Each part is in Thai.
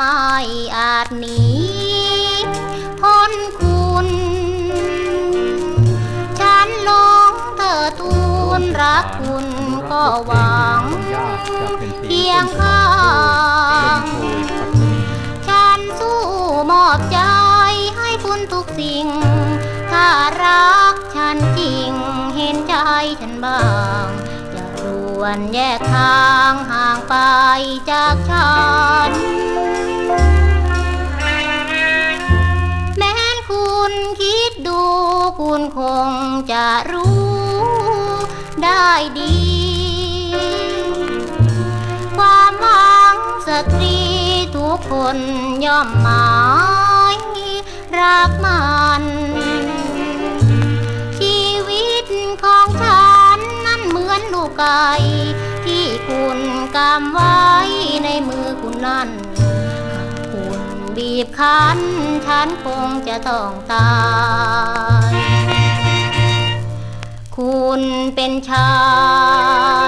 ม่า รักคุณก็หวัง เพียงข้างฉันสู้มอบใจให้คุณทุกสิ่ง ถ้ารักฉันจริงเห็นใจฉันบ้างอย่าด่วนแยกทางห่างไปจากฉันแม้นคุณคิดดูคุณคงจะรู้ ได้ดี ความหวังสตรีทุกคนย่อมหมายรักมันชีวิตของฉันนั้นเหมือนลูกไก่ที่คุณกำไว้ในมือคุณนั่นคุณบีบคั้นฉันคงจะต้องตาย เป็นชา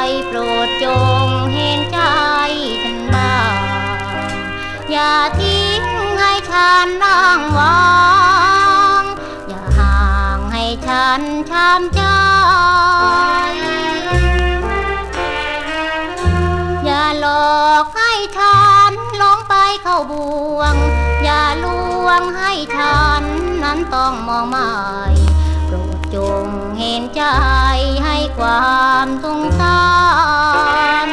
ย โปรดจงเห็นใจฉันบ้างอย่าทิ้งให้ฉันนั่งวางอย่าห่างให้ฉันช้ำใจอย่าหลอกให้ฉันลงไปเข้าบ่วง อย่าลวงให้ฉันนั้นต้องมองไม่โปรดจงเห็นใจ ความสงสาร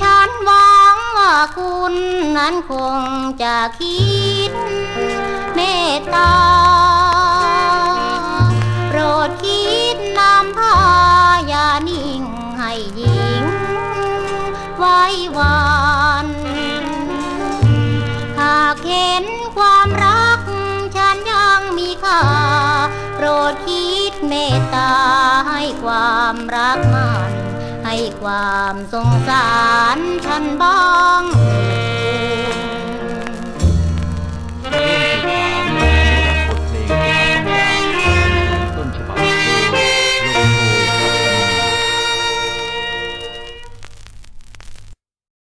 ฉันหวังว่าคุณนั้นคงจะคิดเมตตาโปรดคิดนำพาอย่านิ่งให้หญิง ไว้วัน รักมัน ให้ความสงสารฉันบ้าง